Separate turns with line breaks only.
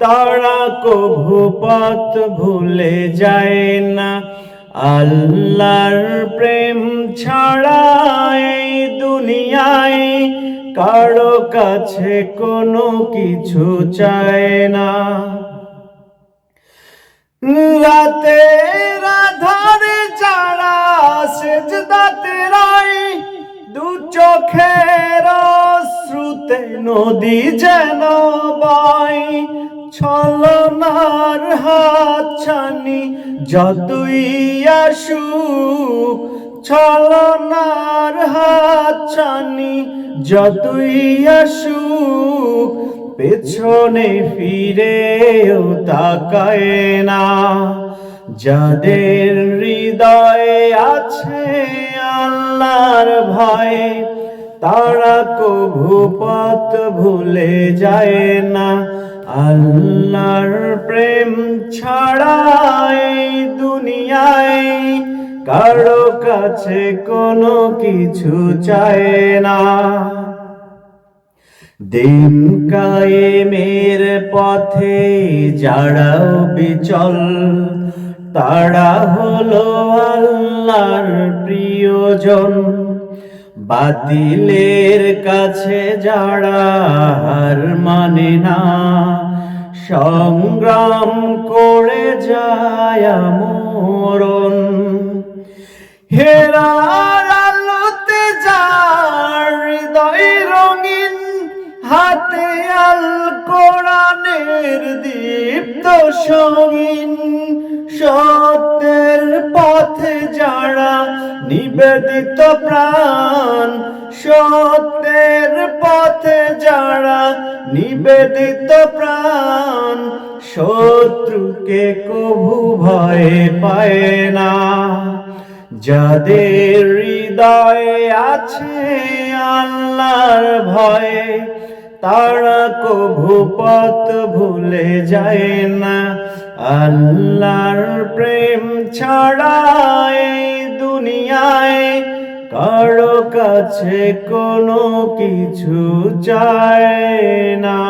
তারা কভু পথ ভুলে যায় না। আল্লাহর প্রেম ছাড়া দুনিয়ায় কারও কাছে কোনো কিছু চায় না। রাতে রাধারে যারা সেজদাতে রায় দু চোখের শ্রুতে নদী যেন বাই ছলনার হাত ছানি যতই আসুক ছলনার হাত ছানি যতই আসুক পেছনে ফিরেও তাকায় না। যাদের হৃদয়ে আছে আল্লাহর ভয়, তারা কভু পথ ভুলে যায় না। আল্লাহর প্রেম ছাড়াই দুনিয়ায় কারও কাছে কোনো কিছু চায় না। দিন কায়েমের পথে যারাও বিচল, তারা হলো আল্লাহর প্রিয়জন। বাতিলের কাছে যারা হার মানে না সংগ্রাম করে যায় মরণ হেরার আলোতে যার হৃদয় রঙিন, হাতে আল কোরআনের দীপ্ত সঙ্গিন। সত্যের পথে যারা নিবেদিত প্রাণ, সত্যের পথে যারা নিবেদিত প্রাণ শত্রুকে কভু ভয় পায় না। যাদের হৃদয়ে আছে আল্লাহর ভয়ে, তারা কভু পথ ভুলে যায় না। আল্লাহর প্রেম ছাড়া দুনিয়ায় কারও কাছে কোনো কিছু চায় না।